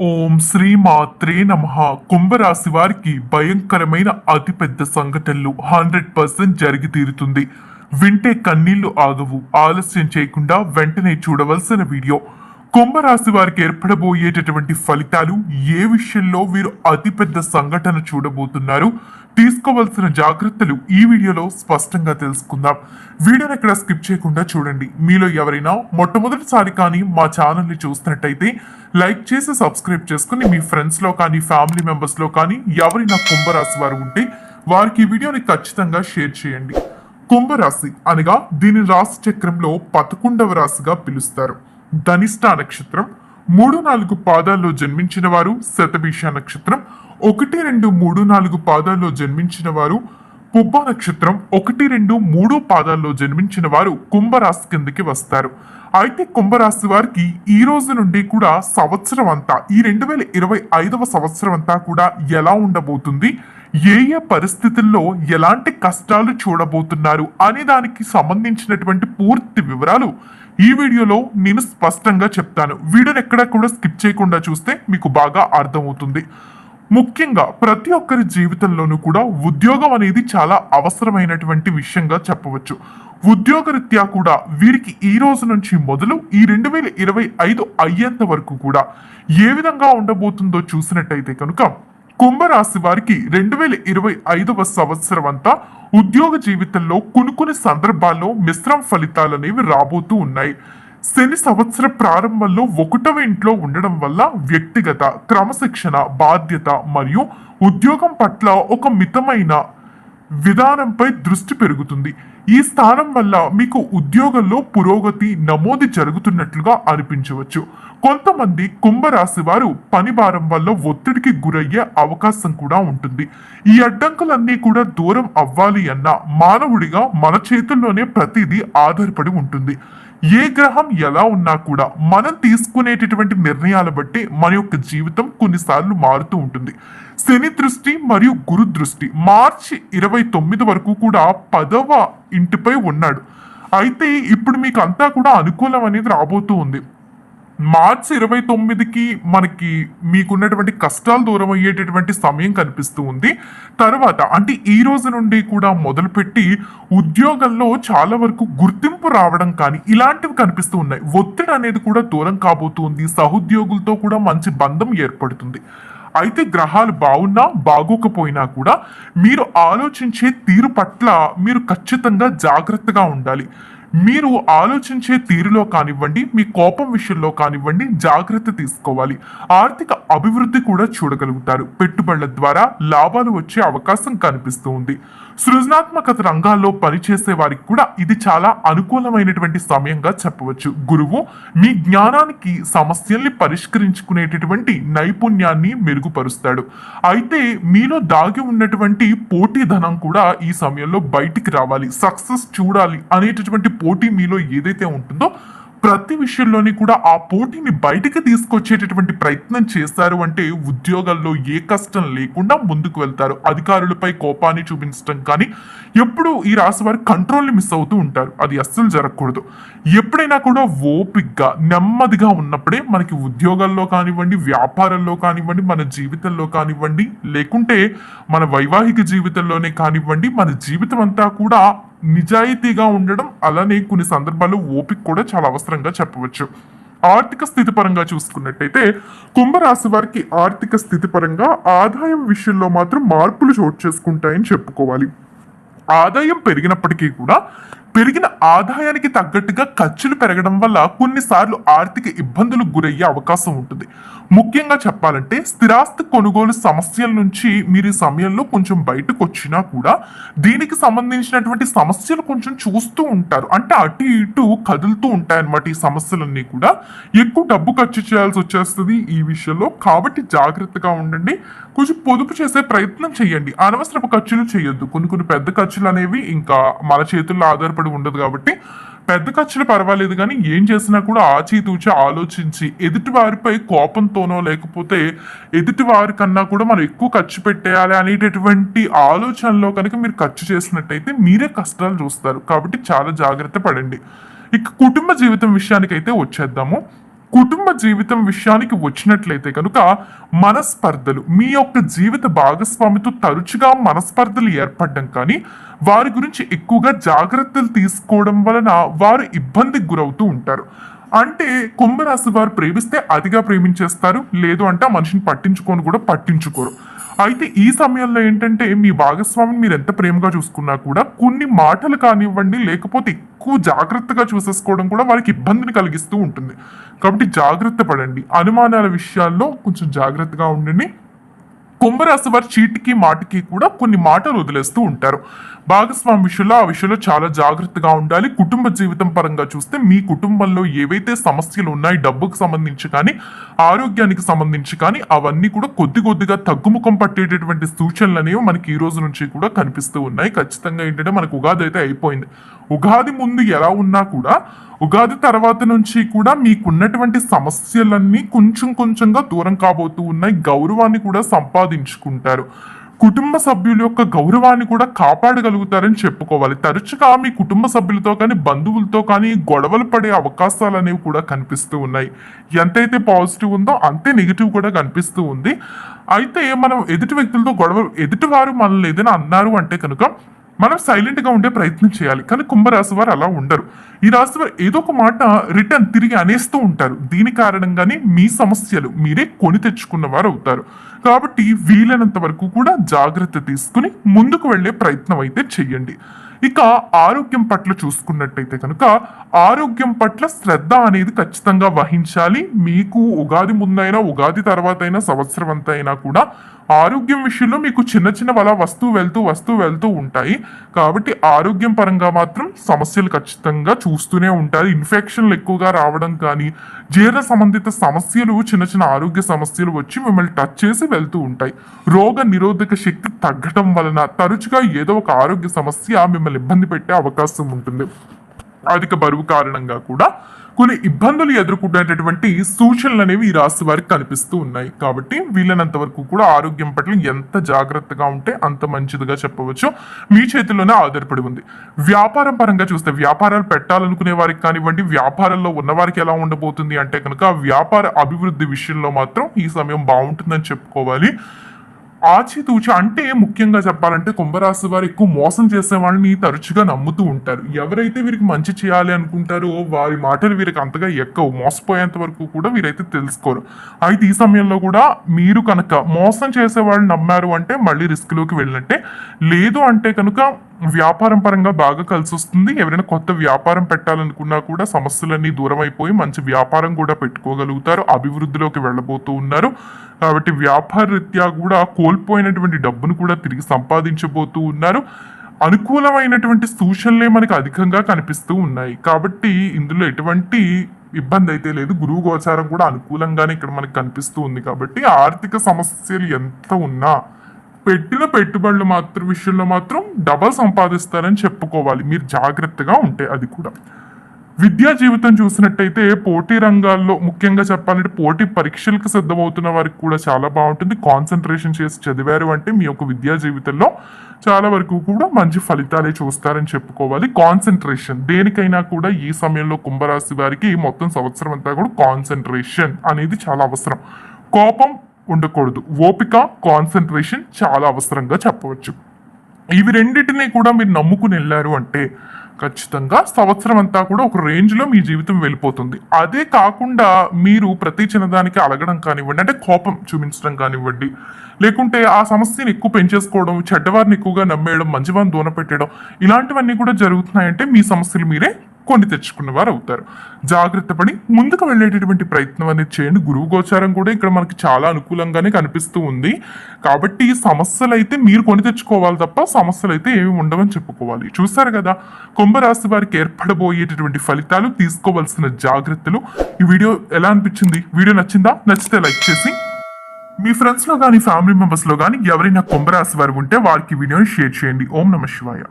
ఓం శ్రీ మాత్రే నమ. కుంభరాశి వారికి భయంకరమైన అతిపెద్ద సంఘటనలు హండ్రెడ్ పర్సెంట్ జరిగి తీరుతుంది. వింటే కన్నీళ్ళు ఆగవు. ఆలస్యం చేయకుండా వెంటనే చూడవలసిన వీడియో. కుంభరాశి వారికి ఏర్పడబోయేటటువంటి ఫలితాలు ఏ విషయంలో వీరు అతిపెద్ద సంఘటన చూడబోతున్నారు? తీసుకోవాల్సిన జాగ్రత్తలు ఈ వీడియోలో స్పష్టంగా తెలుసుకుందాం. వీడియోని ఎక్కడ స్కిప్ చేయకుండా చూడండి. మీలో ఎవరైనా మొట్టమొదటిసారి కానీ మా ఛానల్ని చూస్తున్నట్టయితే లైక్ చేసి సబ్స్క్రైబ్ చేసుకుని మీ ఫ్రెండ్స్లో కానీ ఫ్యామిలీ మెంబర్స్లో కానీ ఎవరైనా కుంభరాశి వారు ఉంటే వారికి ఈ వీడియోని ఖచ్చితంగా షేర్ చేయండి. కుంభరాశి అనగా దీని రాశి చక్రంలో పదకొండవ రాశిగా పిలుస్తారు. ధనిష్ట నక్షత్రం మూడు నాలుగు పాదాల్లో జన్మించిన వారు శతభిష నక్షత్రం ఒకటి రెండు మూడు నాలుగు పాదాల్లో జన్మించిన వారు పుబ్బ నక్షత్రం ఒకటి రెండు మూడు పాదాల్లో జన్మించిన వారు కుంభరాశి కిందకి వస్తారు. అయితే కుంభరాశి వారికి ఈ రోజు నుండి కూడా సంవత్సరం అంతా ఈ రెండు వేల ఇరవై ఐదవ సంవత్సరం అంతా కూడా ఎలా ఉండబోతుంది? ఏ ఏ పరిస్థితుల్లో ఎలాంటి కష్టాలు చూడబోతున్నారు? అనే దానికి సంబంధించినటువంటి పూర్తి వివరాలు ఈ వీడియోలో నేను స్పష్టంగా చెప్తాను. వీడియోని ఎక్కడా కూడా స్కిప్ చేయకుండా చూస్తే మీకు బాగా అర్థమవుతుంది. ముఖ్యంగా ప్రతి ఒక్కరి జీవితంలోనూ కూడా ఉద్యోగం అనేది చాలా అవసరమైనటువంటి విషయంగా చెప్పవచ్చు. ఉద్యోగరీత్యా కూడా వీరికి ఈ రోజు నుంచి మొదలు ఈ రెండు వేల ఇరవై ఐదు అయ్యేంత వరకు కూడా ఏ విధంగా ఉండబోతుందో చూసినట్టయితే కనుక కుంభరాశి వారికి రెండు వేల ఇరవై ఐదవ సంవత్సరం అంతా ఉద్యోగ జీవితంలో కొన్ని కొన్ని సందర్భాల్లో మిశ్రమ ఫలితాలు అనేవి రాబోతూ ఉన్నాయి. శని సంవత్సర ప్రారంభంలో ఒకటవ ఇంట్లో ఉండడం వల్ల వ్యక్తిగత క్రమశిక్షణ బాధ్యత మరియు ఉద్యోగం పట్ల ఒక మితమైన విధానంపై దృష్టి పెరుగుతుంది. ఈ స్థానం వల్ల మీకు ఉద్యోగంలో పురోగతి నమోదు జరుగుతున్నట్లుగా అనిపించవచ్చు. కొంతమంది కుంభరాశి వారు పని భారం వల్ల ఒత్తిడికి గురయ్యే అవకాశం కూడా ఉంటుంది. ఈ అడ్డంకులన్నీ కూడా దూరం అవ్వాలి అన్న మానవుడిగా మన చేతుల్లోనే ప్రతిదీ ఆధారపడి ఉంటుంది. ఏ గ్రహం ఎలా ఉన్నా కూడా మనం తీసుకునేటటువంటి నిర్ణయాల బట్టి మన యొక్క జీవితం కొన్నిసార్లు మారుతూ ఉంటుంది. శని దృష్టి మరియు గురు దృష్టి మార్చి ఇరవై తొమ్మిది వరకు కూడా పదవ ఇంటిపై ఉన్నాడు. అయితే ఇప్పుడు మీకు అంతా కూడా అనుకూలం అనేది రాబోతూ ఉంది. మార్చి ఇరవై తొమ్మిదికి మనకి మీకున్నటువంటి కష్టాలు దూరం అయ్యేటటువంటి సమయం కనిపిస్తూ ఉంది. తర్వాత అంటే ఈ రోజు నుండి కూడా మొదలుపెట్టి ఉద్యోగంలో చాలా వరకు గుర్తింపు రావడం కానీ ఇలాంటివి కనిపిస్తూ ఉన్నాయి. ఒత్తిడి అనేది కూడా దూరం కాబోతుంది. సహోద్యోగులతో కూడా మంచి బంధం ఏర్పడుతుంది. అయితే గ్రహాలు బాగున్నా బాగోకపోయినా కూడా మీరు ఆలోచించే తీరు పట్ల మీరు ఖచ్చితంగా జాగ్రత్తగా ఉండాలి. మీరు ఆలోచించే తీరులో కానివ్వండి మీ కోపం విషయంలో కానివ్వండి జాగ్రత్త తీసుకోవాలి. ఆర్థిక అభివృద్ధి కూడా చూడగలుగుతారు. పెట్టుబడుల ద్వారా లాభాలు వచ్చే అవకాశం కనిపిస్తూ ఉంది. సృజనాత్మకత రంగాల్లో పనిచేసే వారికి కూడా ఇది చాలా అనుకూలమైనటువంటి సమయంగా చెప్పవచ్చు. గురువు మీ జ్ఞానానికి సమస్యల్ని పరిష్కరించుకునేటటువంటి నైపుణ్యాన్ని మెరుగుపరుస్తాడు. అయితే మీలో దాగి ఉన్నటువంటి పోటీ ధనం కూడా ఈ సమయంలో బయటికి రావాలి. సక్సెస్ చూడాలి అనేటటువంటి పోటీ మీలో ఏదైతే ఉంటుందో ప్రతి విషయంలోని కూడా ఆ పోటీని బయటికి తీసుకొచ్చేటటువంటి ప్రయత్నం చేస్తారు అంటే ఉద్యోగాల్లో ఏ కష్టం లేకుండా ముందుకు వెళ్తారు. అధికారులపై కోపాన్ని చూపించడం కానీ ఎప్పుడు ఈ రాశి వారు కంట్రోల్ని మిస్ అవుతూ ఉంటారు. అది అస్సలు జరగకూడదు. ఎప్పుడైనా కూడా ఓపిక్గా నెమ్మదిగా ఉన్నప్పుడే మనకి ఉద్యోగాల్లో కానివ్వండి వ్యాపారంలో కానివ్వండి మన జీవితంలో కానివ్వండి లేకుంటే మన వైవాహిక జీవితంలోనే కానివ్వండి మన జీవితం అంతా కూడా నిజాయితీగా ఉండడం అలానే కొన్ని సందర్భాల్లో ఓపిక కూడా చాలా అవసరంగా చెప్పవచ్చు. ఆర్థిక స్థితి పరంగా చూసుకున్నట్టయితే కుంభరాశి వారికి ఆర్థిక స్థితి పరంగా ఆదాయం విషయంలో మాత్రం మార్పులు చోటు చేసుకుంటాయని చెప్పుకోవాలి. ఆదాయం పెరిగినప్పటికీ కూడా పెరిగిన ఆదాయానికి తగ్గట్టుగా ఖర్చులు పెరగడం వల్ల కొన్నిసార్లు ఆర్థిక ఇబ్బందులకు గురయ్యే అవకాశం ఉంటుంది. ముఖ్యంగా చెప్పాలంటే స్థిరాస్తి కొనుగోలు సమస్యల నుంచి మీరు ఈ సమయంలో కొంచెం బయటకు వచ్చినా కూడా దీనికి సంబంధించినటువంటి సమస్యలు కొంచెం చూస్తూ ఉంటారు. అంటే అటు ఇటు కదులుతూ ఉంటాయన్నమాట ఈ సమస్యలన్నీ కూడా. ఎక్కువ డబ్బు ఖర్చు చేయాల్సి వచ్చేస్తుంది ఈ విషయంలో. కాబట్టి జాగ్రత్తగా ఉండండి. కొంచెం పొదుపు చేసే ప్రయత్నం చేయండి. అనవసరపు ఖర్చులు చేయొద్దు. కొన్ని కొన్ని పెద్ద ఖర్చులు అనేవి ఇంకా మన చేతుల్లో ఆధారపడి ఉండదు కాబట్టి పెద్ద ఖర్చులు పర్వాలేదు కానీ ఏం చేసినా కూడా ఆచితూచి ఆలోచించి ఎదుటివారిపై కోపంతో కోపంతోనో లేకపోతే ఎదుటి వారి కన్నా కూడా మనం ఎక్కువ ఖర్చు పెట్టేయాలి అనేటటువంటి ఆలోచనలో కనుక మీరు ఖర్చు చేసినట్టయితే మీరే కష్టాలు చూస్తారు. కాబట్టి చాలా జాగ్రత్త పడండి. ఇక కుటుంబ జీవితం విషయానికైతే వచ్చేద్దాము. కుటుంబ జీవితం విషయానికి వచ్చినట్లయితే కనుక మనస్పర్ధలు మీ యొక్క జీవిత భాగస్వామితో తరచుగా మనస్పర్ధలు ఏర్పడడం కానీ వారి గురించి ఎక్కువగా జాగ్రత్తలు తీసుకోవడం వలన వారు ఇబ్బందికి గురవుతూ ఉంటారు. అంటే కుంభరాశి వారు ప్రేమిస్తే అతిగా ప్రేమించేస్తారు. లేదు అంటే ఆ మనిషిని పట్టించుకొని కూడా పట్టించుకోరు. అయితే ఈ సమయంలో ఏంటంటే మీ భాగస్వామిని మీరు ఎంత ప్రేమగా చూసుకున్నా కూడా కొన్ని మాటలు కానివ్వండి లేకపోతే ఎక్కువ జాగ్రత్తగా చూసేసుకోవడం కూడా వారికి ఇబ్బందిని కలిగిస్తూ ఉంటుంది. కాబట్టి జాగ్రత్త పడండి. అనుమానాల విషయాల్లో కొంచెం జాగ్రత్తగా ఉండండి. కుంభరాశి వారి చీటికి మాటికి కూడా కొన్ని మాటలు వదిలేస్తూ ఉంటారు. భాగస్వామి విషయంలో ఆ విషయంలో చాలా జాగ్రత్తగా ఉండాలి. కుటుంబ జీవితం పరంగా చూస్తే మీ కుటుంబంలో ఏవైతే సమస్యలు ఉన్నాయి డబ్బుకు సంబంధించి కానీ ఆరోగ్యానికి సంబంధించి కానీ అవన్నీ కూడా కొద్ది కొద్దిగా తగ్గుముఖం పట్టేటటువంటి సూచనలు అనేవి మనకి ఈ రోజు నుంచి కూడా కనిపిస్తూ ఉన్నాయి. ఖచ్చితంగా ఏంటంటే మనకు ఉగాది అయితే అయిపోయింది. ఉగాది ముందు ఎలా ఉన్నా కూడా ఉగాది తర్వాత నుంచి కూడా మీకున్నటువంటి సమస్యలన్నీ కొంచెం కొంచెంగా దూరం కాబోతూ ఉన్నాయి. గౌరవాన్ని కూడా సంపాదించుకుంటారు. కుటుంబ సభ్యుల యొక్క గౌరవాన్ని కూడా కాపాడగలుగుతారని చెప్పుకోవాలి. తరచుగా మీ కుటుంబ సభ్యులతో కానీ బంధువులతో కానీ గొడవలు పడే అవకాశాలు అనేవి కూడా కనిపిస్తూ ఉన్నాయి. ఎంతైతే పాజిటివ్ ఉందో అంతే నెగిటివ్ కూడా కనిపిస్తూ ఉంది. అయితే మనం ఎదుటి వ్యక్తులతో గొడవ ఎదుటివారు మనల్ని ఏదైనా అన్నారు అంటే కనుక మనం సైలెంట్గా ఉండే ప్రయత్నం చేయాలి. కానీ కుంభరాశి వారు అలా ఉండరు. ఈ రాశి వారు ఏదో ఒక మాట రిటర్న్ తిరిగి అనేస్తూ ఉంటారు. దీని కారణంగానే మీ సమస్యలు మీరే కొని తెచ్చుకున్న వారు అవుతారు. కాబట్టి వీలైనంత వరకు కూడా జాగ్రత్త తీసుకుని ముందుకు వెళ్ళే ప్రయత్నం అయితే చెయ్యండి ఇక ఆరోగ్యం పట్ల చూసుకున్నట్టయితే కనుక ఆరోగ్యం పట్ల శ్రద్ధ అనేది ఖచ్చితంగా వహించాలి. మీకు ఉగాది ముందైనా ఉగాది తర్వాత అయినా సంవత్సరం అంతా అయినా కూడా ఆరోగ్యం విషయంలో మీకు చిన్న చిన్న అలా వస్తూ వెళ్తూ వస్తూ వెళ్తూ ఉంటాయి. కాబట్టి ఆరోగ్యం పరంగా మాత్రం సమస్యలు ఖచ్చితంగా చూస్తూనే ఉంటాయి ఇన్ఫెక్షన్లు ఎక్కువగా రావడం కానీ జీర్ణ సంబంధిత సమస్యలు చిన్న చిన్న ఆరోగ్య సమస్యలు వచ్చి మిమ్మల్ని టచ్ చేసి వెళ్తూ ఉంటాయి. రోగ నిరోధక శక్తి తగ్గడం వలన తరచుగా ఏదో ఒక ఆరోగ్య సమస్య మిమ్మల్ని ఇబ్బంది పెట్టే అవకాశం ఉంటుంది. అధిక బరువు కారణంగా కూడా కొన్ని ఇబ్బందులు ఎదుర్కొనేటటువంటి సూచనలు అనేవి ఈ రాశి వారికి కనిపిస్తూ ఉన్నాయి. కాబట్టి వీలైనంత వరకు కూడా ఆరోగ్యం పట్ల ఎంత జాగ్రత్తగా ఉంటే అంత మంచిదిగా చెప్పవచ్చు. మీ చేతిలోనే ఆధారపడి ఉంది. వ్యాపారం పరంగా చూస్తే వ్యాపారాలు పెట్టాలనుకునే వారికి కానివ్వండి వ్యాపారంలో ఉన్న వారికి ఎలా ఉండబోతుంది అంటే కనుక వ్యాపార అభివృద్ధి విషయంలో మాత్రం ఈ సమయం బాగుంటుందని చెప్పుకోవాలి. ఆచితూచి అంటే ముఖ్యంగా చెప్పాలంటే కుంభరాశి వారు ఎక్కువ మోసం చేసే వాళ్ళని తరచుగా నమ్ముతూ ఉంటారు. ఎవరైతే వీరికి మంచి చేయాలి అనుకుంటారో వారి మాటలు వీరికి అంతగా ఎక్కవు. మోసపోయేంత వరకు కూడా వీరైతే తెలుసుకోరు. అయితే ఈ సమయంలో కూడా మీరు కనుక మోసం చేసే వాళ్ళు నమ్మారు అంటే మళ్ళీ రిస్క్లోకి వెళ్ళినట్టే. లేదు అంటే కనుక వ్యాపారం పరంగా బాగా కలిసి వస్తుంది ఎవరైనా కొత్త వ్యాపారం పెట్టాలనుకున్నా కూడా సమస్యలన్నీ దూరం అయిపోయి మంచి వ్యాపారం కూడా పెట్టుకోగలుగుతారు. అభివృద్ధిలోకి వెళ్ళబోతూ ఉన్నారు. కాబట్టి వ్యాపార రీత్యా కూడా కోల్పోయినటువంటి డబ్బును కూడా తిరిగి సంపాదించబోతూ ఉన్నారు. అనుకూలమైనటువంటి సూచనలే మనకు అధికంగా కనిపిస్తూ ఉన్నాయి. కాబట్టి ఇందులో ఎటువంటి ఇబ్బంది అయితే లేదు. గురువు గోచారం కూడా అనుకూలంగానే ఇక్కడ మనకు కనిపిస్తూ ఉంది. కాబట్టి ఆర్థిక సమస్యలు ఎంత ఉన్నా పెట్టిన పెట్టుబడులు మాత్రం విషయంలో మాత్రం డబల్ సంపాదిస్తారని చెప్పుకోవాలి. మీరు జాగ్రత్తగా ఉంటే అది కూడా. విద్యా జీవితం చూసినట్టయితే పోటీ రంగాల్లో ముఖ్యంగా చెప్పాలంటే పోటీ పరీక్షలకు సిద్ధమవుతున్న వారికి కూడా చాలా బాగుంటుంది. కాన్సన్ట్రేషన్ చేసి చదివారు అంటే మీ యొక్క విద్యా జీవితంలో చాలా వరకు కూడా మంచి ఫలితాలే చూస్తారని చెప్పుకోవాలి. కాన్సన్ట్రేషన్ దేనికైనా కూడా ఈ సమయంలో కుంభరాశి వారికి మొత్తం సంవత్సరం అంతా కూడా కాన్సన్ట్రేషన్ అనేది చాలా అవసరం. కోపం ఉండకూడదు. ఓపిక కాన్సన్ట్రేషన్ చాలా అవసరంగా చెప్పవచ్చు. ఇవి రెండింటినీ కూడా మీరు నమ్ముకుని వెళ్ళారు అంటే ఖచ్చితంగా సంవత్సరం అంతా కూడా ఒక రేంజ్లో మీ జీవితం వెళ్ళిపోతుంది. అదే కాకుండా మీరు ప్రతి చిన్నదానికి అలగడం కానివ్వండి అంటే కోపం చూపించడం కానివ్వండి లేకుంటే ఆ సమస్యను ఎక్కువ పెంచేసుకోవడం చెడ్డవారిని ఎక్కువగా నమ్మేయడం మంచివారిని దూన పెట్టడం ఇలాంటివన్నీ కూడా జరుగుతున్నాయంటే మీ సమస్యలు మీరే కొని తెచ్చుకున్న వారు అవుతారు. జాగ్రత్త పడి ముందుకు వెళ్ళేటటువంటి ప్రయత్నం అనేది చేయండి. గురువు గోచారం కూడా ఇక్కడ మనకి చాలా అనుకూలంగానే కనిపిస్తూ ఉంది. కాబట్టి సమస్యలు అయితే మీరు కొని తెచ్చుకోవాలి తప్ప సమస్యలు అయితే ఏమి ఉండవని చెప్పుకోవాలి. చూసారు కదా కుంభరాశి వారికి ఏర్పడబోయేటటువంటి ఫలితాలు తీసుకోవాల్సిన జాగ్రత్తలు. ఈ వీడియో ఎలా అనిపించింది? వీడియో నచ్చిందా? నచ్చితే లైక్ చేసి మీ ఫ్రెండ్స్లో కానీ ఫ్యామిలీ మెంబర్స్లో కానీ ఎవరైనా కుంభరాశి వారు ఉంటే వారికి వీడియోని షేర్ చేయండి. ఓం నమ శివాయ.